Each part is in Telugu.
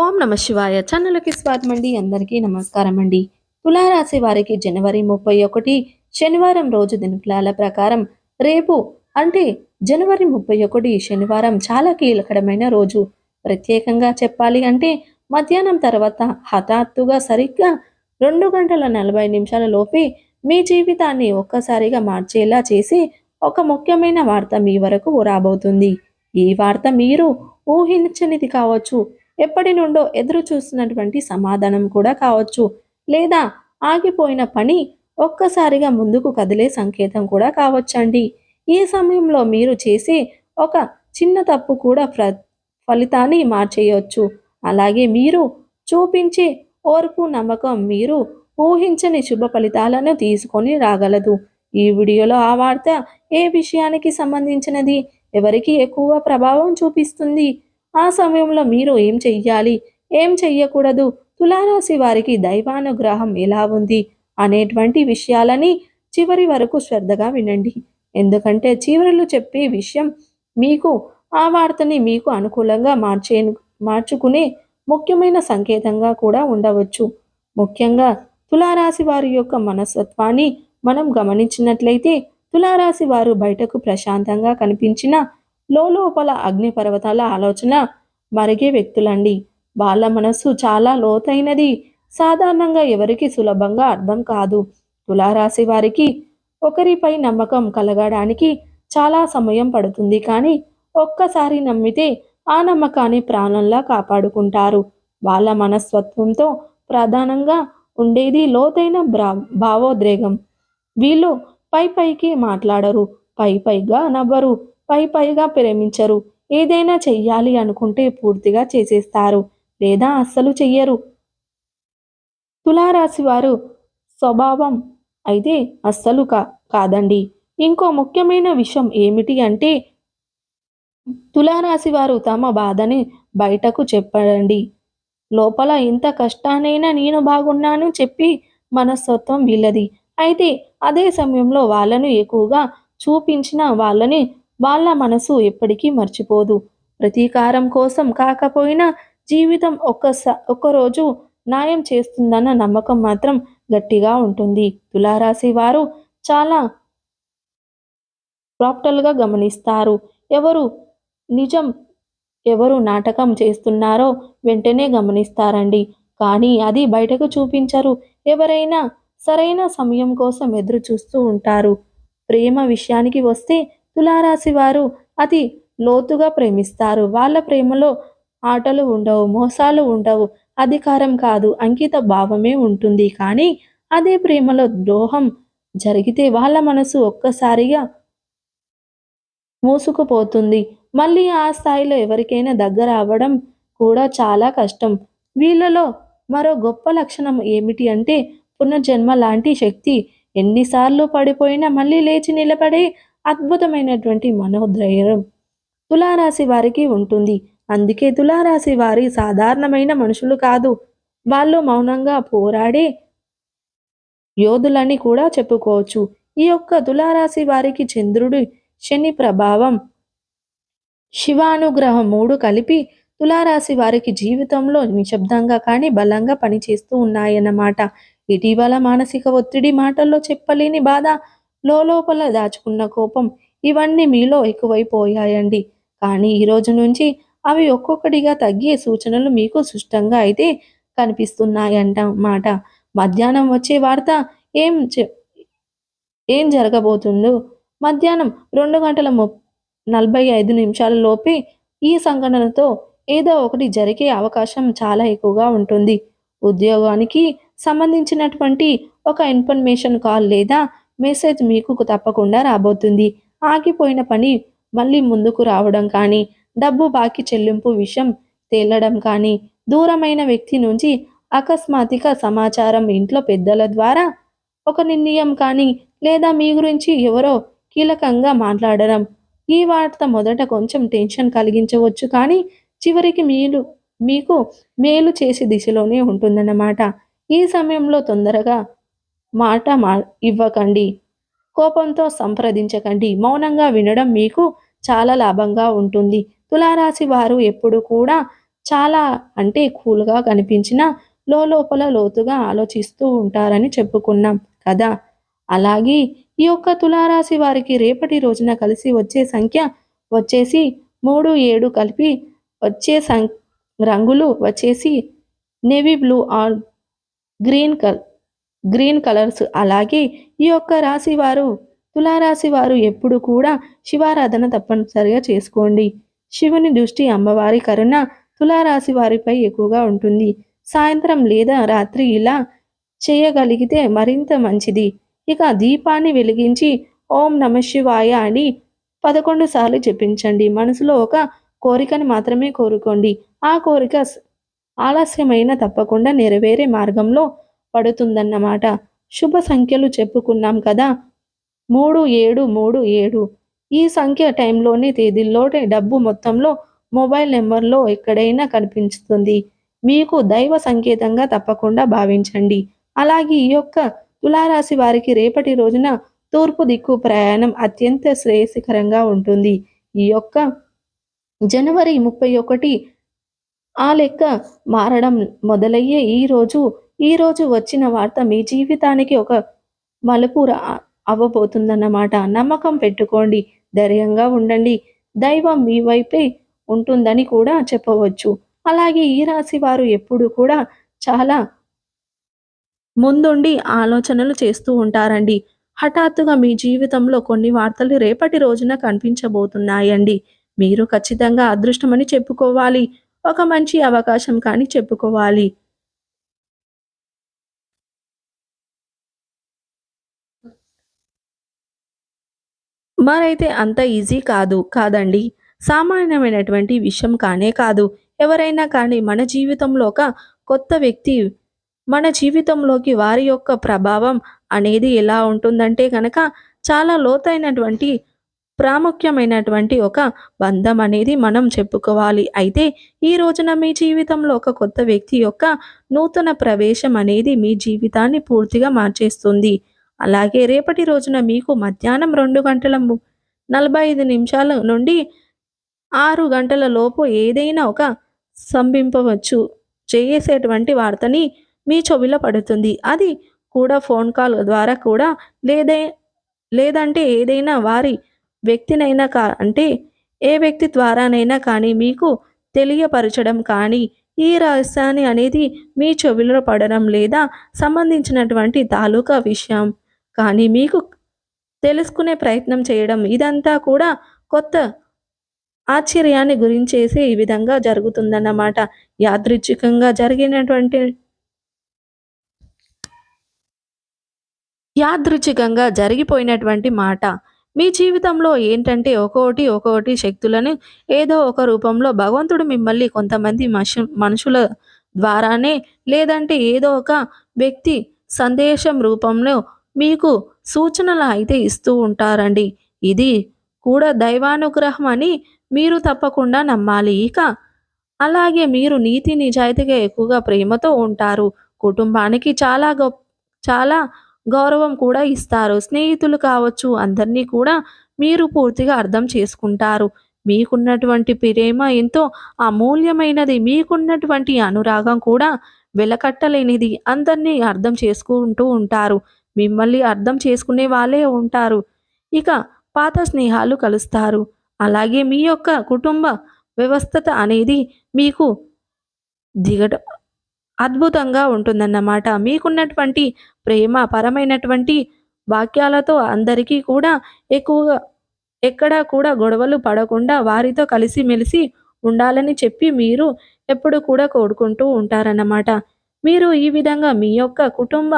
ఓం నమ శివాయ. ఛానల్కి స్వాగతం అండి అందరికీ నమస్కారం అండి తులారాశి వారికి జనవరి ముప్పై ఒకటి శనివారం రోజు దినఫలాల ప్రకారం రేపు అంటే జనవరి ముప్పై ఒకటి శనివారం చాలా కీలకమైన రోజు. ప్రత్యేకంగా చెప్పాలి అంటే మధ్యాహ్నం తర్వాత హఠాత్తుగా సరిగ్గా రెండు గంటల నలభై నిమిషాల లోపే మీ జీవితాన్ని ఒక్కసారిగా మార్చేలా చేసి ఒక ముఖ్యమైన వార్త మీ వరకు రాబోతుంది. ఈ వార్త మీరు ఊహించనిది కావచ్చు. ఎప్పటి నుండో ఎదురు చూస్తున్నటువంటి సమాధానం కూడా కావచ్చు. లేదా ఆగిపోయిన పని ఒక్కసారిగా ముందుకు కదిలే సంకేతం కూడా కావచ్చండి. ఈ సమయంలో మీరు చేసే ఒక చిన్న తప్పు కూడా ప్ర ఫలితాన్ని మార్చేయవచ్చు అలాగే మీరు చూపించే ఓర్పు నమ్మకం మీరు ఊహించని శుభ ఫలితాలను తీసుకొని రాగలదు. ఈ వీడియోలో ఆ వార్త ఏ విషయానికి సంబంధించినది? ఎవరికి ఎక్కువ ప్రభావం చూపిస్తుంది? ఆ సమయంలో మీరు ఏం చెయ్యాలి? ఏం చెయ్యకూడదు? తులారాశి వారికి దైవానుగ్రహం ఎలా ఉంది? అనేటువంటి విషయాలని చివరి వరకు శ్రద్ధగా వినండి. ఎందుకంటే చివరిలో చెప్పే విషయం మీకు ఆ వార్తని మీకు అనుకూలంగా మార్చే మార్చుకునే ముఖ్యమైన సంకేతంగా కూడా ఉండవచ్చు. ముఖ్యంగా తులారాశి వారి యొక్క మనస్తత్వాన్ని మనం గమనించినట్లయితే తులారాశి వారు బయటకు ప్రశాంతంగా కనిపించిన లోపల అగ్నిపర్వతాల ఆలోచన మరిగే వ్యక్తులండి. వాళ్ళ మనస్సు చాలా లోతైనది. సాధారణంగా ఎవరికి సులభంగా అర్థం కాదు. తులారాశి వారికి ఒకరిపై నమ్మకం కలగడానికి చాలా సమయం పడుతుంది. కానీ ఒక్కసారి నమ్మితే ఆ నమ్మకాన్ని ప్రాణంలా కాపాడుకుంటారు. వాళ్ళ మనస్తత్వంతో ప్రధానంగా ఉండేది లోతైన బ్రా భావోద్రేగం. వీళ్ళు పై పైకి మాట్లాడరు పై పైగా నవ్వరు. పై పైగా ప్రేమించరు. ఏదైనా చెయ్యాలి అనుకుంటే పూర్తిగా చేసేస్తారు. లేదా అస్సలు చెయ్యరు. తులారాశి వారు స్వభావం అయితే అస్సలు కా కాదండి. ఇంకో ముఖ్యమైన విషయం ఏమిటి అంటే తులారాశి వారు తమ బాధని బయటకు చెప్పండి లోపల ఇంత కష్టానైనా నేను బాగున్నాను చెప్పి మనస్తత్వం వీళ్ళది. అయితే అదే సమయంలో వాళ్ళను ఎక్కువగా చూపించిన వాళ్ళని వాళ్ళ మనసు ఎప్పటికీ మర్చిపోదు. ప్రతీకారం కోసం కాకపోయినా జీవితం ఒక్కసా ఒక్కరోజు న్యాయం చేస్తుందన్న నమ్మకం మాత్రం గట్టిగా ఉంటుంది. తులారాశి వారు చాలా ప్రాప్టల్గా గమనిస్తారు. ఎవరు నిజం ఎవరు నాటకం చేస్తున్నారో వెంటనే గమనిస్తారండి. కానీ అది బయటకు చూపించరు. ఎవరైనా సరైన సమయం కోసం ఎదురు చూస్తూ ఉంటారు. ప్రేమ విషయానికి వస్తే తులారాశి వారు అతి లోతుగా ప్రేమిస్తారు. వాళ్ళ ప్రేమలో ఆటలు ఉండవు మోసాలు ఉండవు. అధికారం కాదు అంకిత భావమే ఉంటుంది. కానీ అదే ప్రేమలో ద్రోహం జరిగితే వాళ్ళ మనసు ఒక్కసారిగా మూసుకుపోతుంది. మళ్ళీ ఆ స్థాయిలో ఎవరికైనా దగ్గర అవ్వడం కూడా చాలా కష్టం. వీళ్ళలో మరో గొప్ప లక్షణం ఏమిటి అంటే పునర్జన్మ లాంటి శక్తి. ఎన్నిసార్లు పడిపోయినా మళ్ళీ లేచి నిలబడే అద్భుతమైనటువంటి మనోధైర్యం తులారాశి వారికి ఉంటుంది. అందుకే తులారాశి వారి సాధారణమైన మనుషులు కాదు. వాళ్ళు మౌనంగా పోరాడే యోధులని కూడా చెప్పుకోవచ్చు. ఈ యొక్క తులారాశి వారికి చంద్రుడి శని ప్రభావం శివానుగ్రహం మూడు కలిపి తులారాశి వారికి జీవితంలో నిశ్శబ్దంగా కానీ బలంగా పనిచేస్తూ ఉన్నాయన్నమాట. ఇటీవల మానసిక ఒత్తిడి మాటల్లో చెప్పలేని బాధ లోపల దాచుకున్న కోపం ఇవన్నీ మీలో ఎక్కువైపోయాయండి. కానీ ఈ రోజు నుంచి అవి ఒక్కొక్కటిగా తగ్గే సూచనలు మీకు సుష్టంగా అయితే కనిపిస్తున్నాయంట మాట. మధ్యాహ్నం వచ్చే వార్త ఏం ఏం జరగబోతుందో? మధ్యాహ్నం రెండు గంటల ము నలభై ఐదు నిమిషాల లోపే ఈ సంఘటనతో ఏదో ఒకటి జరిగే అవకాశం చాలా ఎక్కువగా ఉంటుంది. ఉద్యోగానికి సంబంధించినటువంటి ఒక ఇన్ఫర్మేషన్ కాల్ లేదా మెసేజ్ మీకు తప్పకుండా రాబోతుంది. ఆగిపోయిన పని మళ్ళీ ముందుకు రావడం కానీ డబ్బు బాకీ చెల్లింపు విషయం తేలడం కానీ దూరమైన వ్యక్తి నుంచి అకస్మాత్తిక సమాచారం ఇంట్లో పెద్దల ద్వారా ఒక నిర్ణయం కానీ లేదా మీ గురించి ఎవరో కీలకంగా మాట్లాడడం. ఈ వార్త మొదట కొంచెం టెన్షన్ కలిగించవచ్చు కానీ చివరికి మీరు మీకు మేలు చేసే దిశలోనే ఉంటుందన్నమాట. ఈ సమయంలో తొందరగా మాట మా ఇవ్వకండి. కోపంతో సంప్రదించకండి. మౌనంగా వినడం మీకు చాలా లాభంగా ఉంటుంది. తులారాశి వారు ఎప్పుడు కూడా చాలా అంటే కూల్గా కనిపించిన లోపల లోతుగా ఆలోచిస్తూ ఉంటారని చెప్పుకున్నాం కదా. అలాగే ఈ యొక్క తులారాశి వారికి రేపటి రోజున కలిసి వచ్చే సంఖ్య వచ్చేసి మూడు ఏడు కలిపి వచ్చే సం రంగులు వచ్చేసి నేవీ బ్లూ ఆర్ గ్రీన్ కల్ గ్రీన్ కలర్స్. అలాగే ఈ యొక్క రాశి వారు తులారాశి వారు ఎప్పుడు కూడా శివారాధన తప్పనిసరిగా చేసుకోండి. శివుని దృష్టి అమ్మవారి కరుణ తులారాశి వారిపై ఎక్కువగా ఉంటుంది. సాయంత్రం లేదా రాత్రి ఇలా చేయగలిగితే మరింత మంచిది. ఇక దీపాన్ని వెలిగించి ఓం నమ శివాయ అని పదకొండు సార్లు జపించండి. మనసులో ఒక కోరికను మాత్రమే కోరుకోండి. ఆ కోరిక ఆలస్యమైన తప్పకుండా నెరవేరే మార్గంలో పడుతుందన్నమాట. శుభ సంఖ్యలు చెప్పుకున్నాం కదా? మూడు ఏడు మూడు ఏడు. ఈ సంఖ్య టైంలోని తేదీల్లోనే డబ్బు మొత్తంలో మొబైల్ నెంబర్లో ఎక్కడైనా కనిపిస్తుంది మీకు దైవ సంకేతంగా తప్పకుండా భావించండి. అలాగే ఈ యొక్క తులారాశి వారికి రేపటి రోజున తూర్పు దిక్కు ప్రయాణం అత్యంత శ్రేయస్కరంగా ఉంటుంది. ఈ యొక్క జనవరి ముప్పై ఒకటి ఆ లెక్క మారడం మొదలయ్యే ఈ రోజు ఈరోజు వచ్చిన వార్త మీ జీవితానికి ఒక మలుపు అవ్వబోతుందన్నమాట. నమ్మకం పెట్టుకోండి. ధైర్యంగా ఉండండి. దైవం మీ వైపే ఉంటుందని కూడా చెప్పవచ్చు. అలాగే ఈ రాశి వారు ఎప్పుడు కూడా చాలా ముందుండి ఆలోచనలు చేస్తూ ఉంటారండి. హఠాత్తుగా మీ జీవితంలో కొన్ని వార్తలు రేపటి రోజున కనిపించబోతున్నాయండి. మీరు ఖచ్చితంగా అదృష్టమని చెప్పుకోవాలి. ఒక మంచి అవకాశం కానీ చెప్పుకోవాలి. మరైతే అంత ఈజీ కాదు కాదండి. సామాన్యమైనటువంటి విషయం కానే కాదు. ఎవరైనా కానీ మన జీవితంలో ఒక కొత్త వ్యక్తి మన జీవితంలోకి వారి యొక్క ప్రభావం అనేది ఎలా ఉంటుందంటే కనుక చాలా లోతైనటువంటి ప్రాముఖ్యమైనటువంటి ఒక బంధం అనేది మనం చెప్పుకోవాలి. అయితే ఈ రోజున మీ జీవితంలో ఒక కొత్త వ్యక్తి యొక్క నూతన ప్రవేశం అనేది మీ జీవితాన్ని పూర్తిగా మార్చేస్తుంది. అలాగే రేపటి రోజున మీకు మధ్యాహ్నం రెండు గంటల నలభై ఐదు నిమిషాల నుండి ఆరు గంటల లోపు ఏదైనా ఒక సంభింపవచ్చు. చేసేటువంటి వార్తని మీ చెవిలో పడుతుంది. అది కూడా ఫోన్ కాల్ ద్వారా కూడా లేదే లేదంటే ఏదైనా వారి వ్యక్తినైనా కా అంటే ఏ వ్యక్తి ద్వారానైనా కానీ మీకు తెలియపరచడం కానీ ఈ రహస్యాన్ని అనేది మీ చెవిలో పడడం లేదా సంబంధించినటువంటి తాలూకా విషయం. కానీ మీకు తెలుసుకునే ప్రయత్నం చేయడం ఇదంతా కూడా కొత్త ఆశ్చర్యాన్ని గురించేసి ఈ విధంగా జరుగుతుందన్నమాట. యాదృచ్ఛికంగా జరిగినటువంటి యాదృచ్ఛికంగా జరిగిపోయినటువంటి మాట. మీ జీవితంలో ఏంటంటే ఒక్కొక్కటి ఒక్కొక్కటి శక్తులను ఏదో ఒక రూపంలో భగవంతుడు మిమ్మల్ని కొంతమంది మషు మనుషుల ద్వారానే లేదంటే ఏదో ఒక వ్యక్తి సందేశం రూపంలో మీకు సూచనలు అయితే ఇస్తూ ఉంటారండి. ఇది కూడా దైవానుగ్రహం అని మీరు తప్పకుండా నమ్మాలి. ఇక అలాగే మీరు నీతి నిజాయితీగా ఎక్కువగా ప్రేమతో ఉంటారు. కుటుంబానికి చాలా గొప్ప చాలా గౌరవం కూడా ఇస్తారు. స్నేహితులు కావచ్చు అందరినీ కూడా మీరు పూర్తిగా అర్థం చేసుకుంటారు. మీకున్నటువంటి ప్రేమ ఎంతో అమూల్యమైనది. మీకున్నటువంటి అనురాగం కూడా వెలకట్టలేనిది. అందరినీ అర్థం చేసుకుంటూ ఉంటారు. మిమ్మల్ని అర్థం చేసుకునే వాళ్ళే ఉంటారు. ఇక పాత స్నేహాలు కలుస్తారు. అలాగే మీ యొక్క కుటుంబ వ్యవస్థత అనేది మీకు దిగట అద్భుతంగా ఉంటుందన్నమాట. మీకున్నటువంటి ప్రేమ పరమైనటువంటి వాక్యాలతో అందరికీ కూడా ఎక్కువగా ఎక్కడా కూడా గొడవలు పడకుండా వారితో కలిసిమెలిసి ఉండాలని చెప్పి మీరు ఎప్పుడు కూడా కోరుకుంటూ ఉంటారన్నమాట. మీరు ఈ విధంగా మీ యొక్క కుటుంబ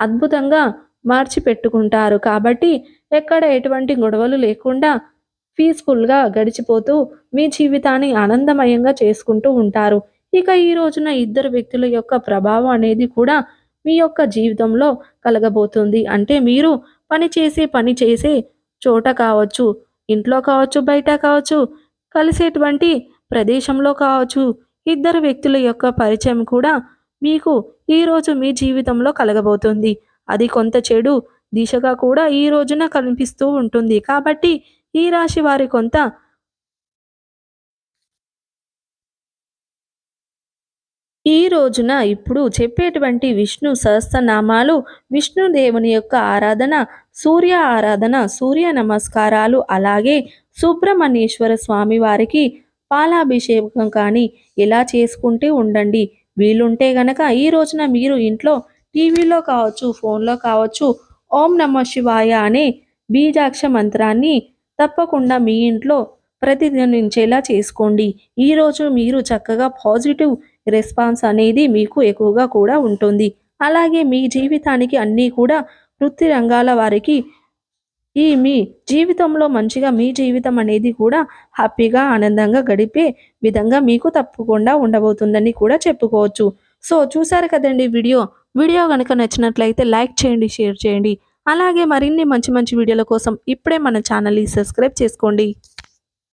అద్భుతంగా మార్చి పెట్టుకుంటారు కాబట్టి ఎక్కడ ఎటువంటి గొడవలు లేకుండా పీస్ఫుల్గా గడిచిపోతూ మీ జీవితాన్ని ఆనందమయంగా చేసుకుంటూ ఉంటారు. ఇక ఈ రోజున ఇద్దరు వ్యక్తుల యొక్క ప్రభావం అనేది కూడా మీ యొక్క జీవితంలో కలగబోతుంది. అంటే మీరు పని చేసే పని చేసే చోట కావచ్చు ఇంట్లో కావచ్చు బయట కావచ్చు కలిసేటువంటి ప్రదేశంలో కావచ్చు ఇద్దరు వ్యక్తుల యొక్క పరిచయం కూడా మీకు ఈరోజు మీ జీవితంలో కలగబోతుంది. అది కొంత చెడు దిశగా కూడా ఈ రోజున కనిపిస్తూ ఉంటుంది. కాబట్టి ఈ రాశి వారి కొంత ఈ రోజున ఇప్పుడు చెప్పేటువంటి విష్ణు సహస్రనామాలు విష్ణుదేవుని యొక్క ఆరాధన సూర్య ఆరాధన సూర్య నమస్కారాలు అలాగే సుబ్రహ్మణ్యేశ్వర స్వామి వారికి పాలాభిషేకం కానీ ఇలా చేసుకుంటూ ఉండండి. వీలుంటే గనక ఈ రోజున మీరు ఇంట్లో టీవీలో కావచ్చు ఫోన్లో కావచ్చు ఓం నమ శివాయ అనే బీజాక్ష మంత్రాన్ని తప్పకుండా మీ ఇంట్లో ప్రతిధ్వనించేలా చేసుకోండి. ఈరోజు మీరు చక్కగా పాజిటివ్ రెస్పాన్స్ అనేది మీకు ఎక్కువగా కూడా ఉంటుంది. అలాగే మీ జీవితానికి అన్నీ కూడా వృత్తి రంగాల వారికి ఈ మీ జీవితంలో మంచిగా మీ జీవితం అనేది కూడా హ్యాపీగా ఆనందంగా గడిపే విధంగా మీకు తప్పకుండా ఉండబోతుందని కూడా చెప్పుకోవచ్చు. సో చూసారు కదండి వీడియో? వీడియో కనుక నచ్చినట్లయితే లైక్ చేయండి షేర్ చేయండి. అలాగే మరిన్ని మంచి మంచి వీడియోల కోసం ఇప్పుడే మన ఛానల్ని సబ్స్క్రైబ్ చేసుకోండి.